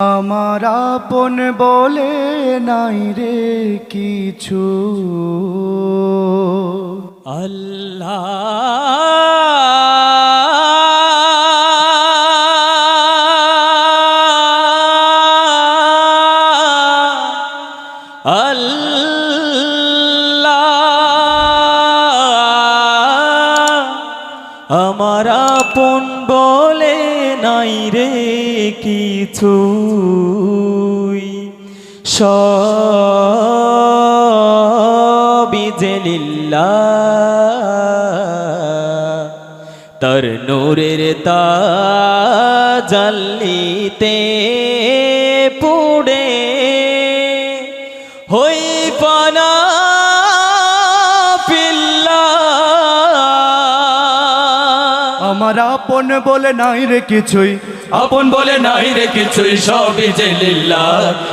আমার আপন বলে নাই রে কিছু। আল্লাহ। আল্লাহ। আমার আপন বলে নাই রে কিছু সবই যে তার নূরের তাজাল্লিতে পুড়ে আমার আপন বলে নাই রে কিছুই। আপন বলে নাই রে কিছুই, সবই যে লিল্লা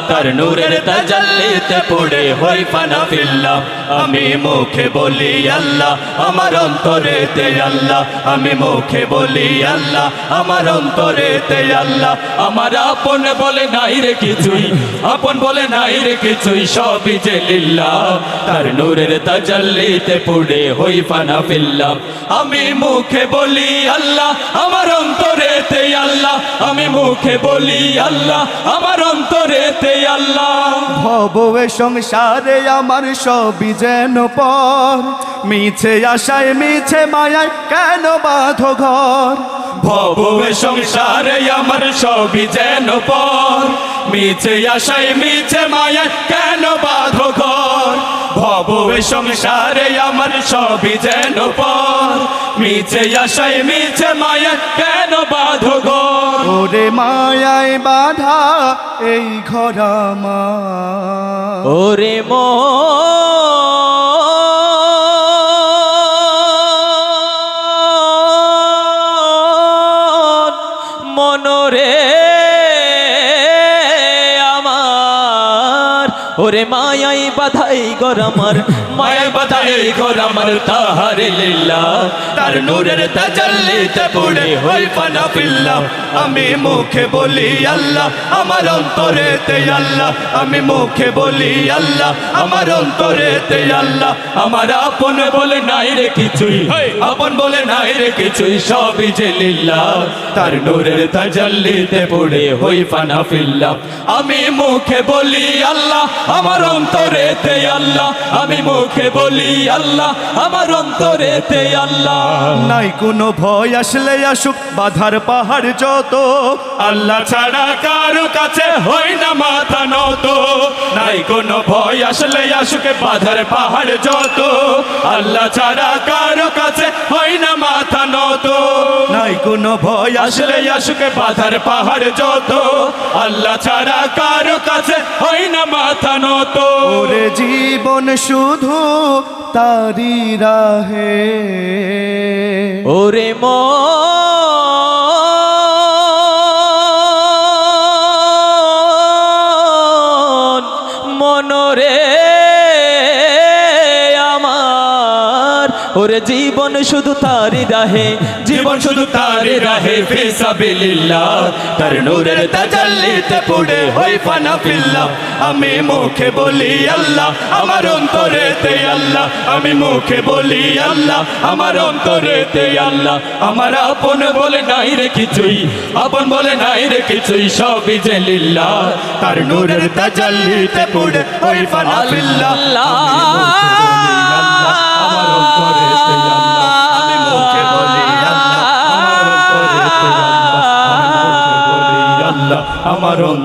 তার নূরের তাজাল্লিতে পড়ে হই পানা ফিল্লা আমি মুখে বলি আল্লাহ, আমার অন্তরে তে আল্লাহ। আমি মুখে বলি আল্লাহ, আমার অন্তরে তে আল্লাহ। আমার আপন বলে নাই রে কিছুই, আপন বলে নাই রে কিছুই, সবই যে লিল্লা। তার নূরের তাজাল্লিতে পড়ে হই পানা ফিল্লা আমি মুখে বলি আল্লাহ, আমার অন্তরে তে আল্লাহ। আমি মুখে বলি আল্লাহ, আমার অন্তরে তে আল্লাহ। ভবে সংসারে আমার সবই যেন পর মিছে আশায় মিছে মায়ায় কেন বাঁধো ঘর? ভবে সংসারে আমার সবই যেন পর মিছে আশায় মিছে মায়া কেন বাঁধো ঘর? ভবে সংসারে আমার সবই যেন পর মিছে আশায় মিছে মায়া কেন বাঁধো ঘর? ওরে মায়ায় বাধা এই ঘর আমার। ওরে মন ওরে মায়াই বাধাই গর আমার মায়াই বাধাই গর আমার তাহারে লীলা। তার নূরের তাজাল্লিতে পড়ে হই ফানা পিল্লা আমি মুখে বলি আল্লাহ আমার অন্তরে তে আল্লাহ। আমি মুখে বলি আল্লাহ আমার অন্তরে তে আল্লাহ। আমার আপন বলে নাই রে কিছুই আপন বলে নাই রে কিছুই সবই যে লিল্লা তার নূরের তাজাল্লিতে পড়ে হই ফানা ফিল্লা। আমি মুখে বলি আল্লাহ আমার অন্তরে তে আল্লাহ আমি মুখে বলি আল্লাহ আমার অন্তরে তে আল্লাহ। নাই কোনো ভয় আসলে আসুক বাধার পাহাড় যত। আল্লাহ ছাড়া কারও কাছে হই না মাথা নত। নাই কোনো ভয় আসলে আসুক বাধার পাহাড় যত। আল্লাহ ছাড়া কারও কাছে হই না নাই কোনো ভয় আসলে আসুকে বাধার পাহাড় যত। আল্লাহ ছাড়া কারও কাছে হই না মাথা নত। ওরে জীবন শুধু তারি রাহে। ওরে মন ওরে জীবন শুধু তারি রাহে জীবন শুধু তারি রাহে ফিসাবিলিল্লাহ তার নূরের তাজাল্লিতে পড়ে হই ফানা ফিল্লা আমি মুখে বলি আল্লাহ আমার অন্তরে তে আল্লাহ। আমি মুখে বলি আল্লাহ আমার অন্তরে তে আল্লাহ। আমার আপন বলে নাই রে কিছুই আপন বলে নাই রে কিছুই সবই যে লিল্লাহ তার নূরের তাজাল্লিতে পড়ে হই ফানা ফিল্লা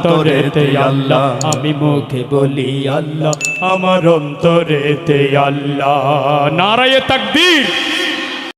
আমার অন্তরে তে আল্লাহ আমি মুখে বলি আল্লাহ আমার অন্তরে তে আল্লাহ। নারায়ে তাকবীর।